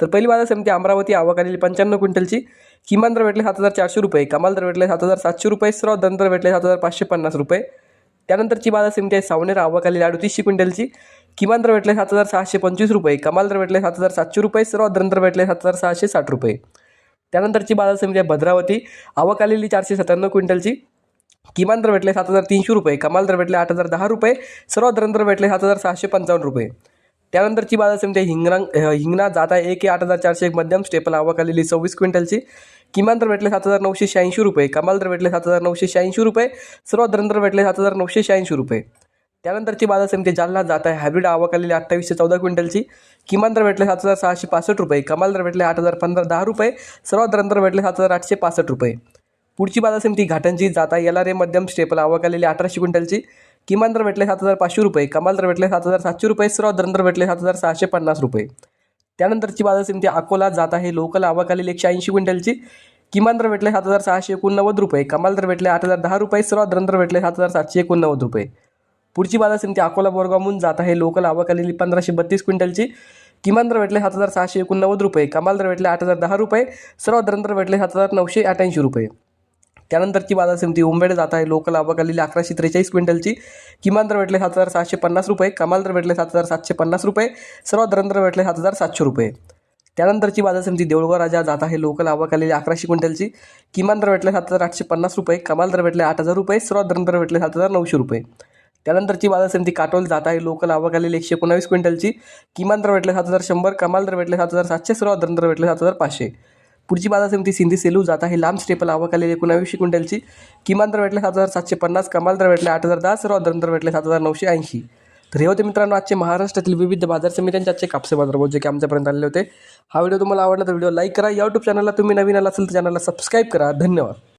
तर पहिली बाजार समिती अमरावती आवक आलेली पंच्याण्णव क्विंटलची. किमान दर भेटले सात हजार चारशे रुपये. कमाल दर भेटले सात हजार सातशे रुपये. सर्व दर भेटले सात हजार पाचशे पन्नास रुपये. त्यानंतरची बाजार समिती आहे सावनेर आवक आलेली अडतीसशे क्विंटलची. किमान दर भेटले सात हजार सहाशे पंचवीस रुपये. कमाल दर भेटले सात हजार सातशे रुपये. सर्व दर भेटले सात हजार सहाशे साठ रुपये. त्यानंतरची बाजार समिती आहे भद्रावती आवक आलेली चारशे सत्त्याण्णव क्विंटलची. किमान दर भेटले सात हजार तीनशे रुपये. कमाल दर भेटले आठ हजार दहा रुपये. सर्व दर भेटले सात हजार सहाशे पंचावन्न रुपये. त्यानंतरची बाजार समिती आहे. हिंगणा अ, हिंगणा जात आहे एक आठ हजार चारशे एक मध्यम स्टेपल आवक आलेली सव्वीस क्विंटलची. किमान दर भेटले सात हजार नऊशे शहाऐंशी रुपये कमाल दर भेटले सात हजार नऊशे शहाऐंशी रुपये सर्व दर भेटले सात हजार नऊशे शहाऐंशी रुपये. त्यानंतरची बाजार समिती जालना जात आहे. हायब्रिड आवक आलेली अठ्ठावीसशे चौदा क्विंटलची. किमान दर भेटले सात हजार सहाशे पासष्ट रुपये कमाल दर भेटले आठ हजार पंधरा दहा रुपये सर्व दर भेटले सात हजार आठशे पासष्ट रुपये. पुढची बाजार समिती घाटांची जाता आर रे मध्यम स्टेपल आवक आलेली अठराशे क्विंटलची. किमान दर भेटले सात हजार पाचशे रुपये कमाल दर भेटले सात हजार सातशे रुपये सर्व दर भेटले सात हजार सहाशे पन्नास रुपये. त्यानंतरची बाजार समिती अकोला जात आहे. लोकल आवाखालील एकशे ऐंशी क्विंटलची किमान दर भेटले सात हजार सहाशे एकोणनव्वद रुपये कमाल दर भेटले आठ हजार दहा रुपये सर्व दर भेटले सात हजार सातशे एकोणनव्वद रुपये. पुढची बाजार समिती अकोला बोरगावहून जात आहे. लोकल आवक पंधराशे बत्तीस क्विंटलची किमान दर भेटले सात हजार सहाशे एकोणनव्वद रुपये कमाल दर भेटले आठ हजार दहा रुपये सर्व दर भेटले सात हजार नऊशे अठ्ठ्याऐंशी रुपये. त्यानंतरची बाजार समिती उंबेड जात आहे. लोकल आवक अकराशे त्रेचाळीस क्विंटलची. किमान दर भेटले सात हजार सहाशे पन्नास रुपये. कमाल दर भेटले सात हजार सातशे पन्नास रुपये. सर्व दर भेटले सात हजार सातशे रुपये. त्यानंतरची बाजार समिती देऊळगाव राजा जात आहे. लोकल आवाकालेली अकराशे क्विंटलची. किमान दर भेटले सात हजार आठशे पन्नास रुपये. कमाल दर भेटले आठ हजार रुपये. सर्व दर भेटले सात हजार नऊशे रुपये. त्यानंतरची बाजार समिती काटोल जात आहे. लोकल आवक एकशे एकोणावीस क्विंटलची. किमान दर भेटले सात हजार शंभर. कमाल दर भेटले सात हजार सातशे. सर्व दर भेटले सात हजार पाचशे. पुढची बाजार समिती सिंधी सेलू जात आहे. लांब स्टेपल आवक आलेली एकोणावीसशे क्विंटलची. किमान दर भेटले सात हजार सातशे पन्नास कमाल दर भेटले आठ हजार दहा सर्व दर भेटले सात हजार नऊशे ऐंशी. तर हे होते मित्रांनो आजचे महाराष्ट्रातील विविध बाजार समित्यांचे आजचे कापसे बाजार जे की आमच्यापर्यंत आलेले होते. हा व्हिडिओ तुम्हाला आवडला तर व्हिडिओ लाईक करा. यूट्यूब चॅनलला तुम्ही नवीन आला असेल तर चॅनलला सबस्क्राईब करा. धन्यवाद.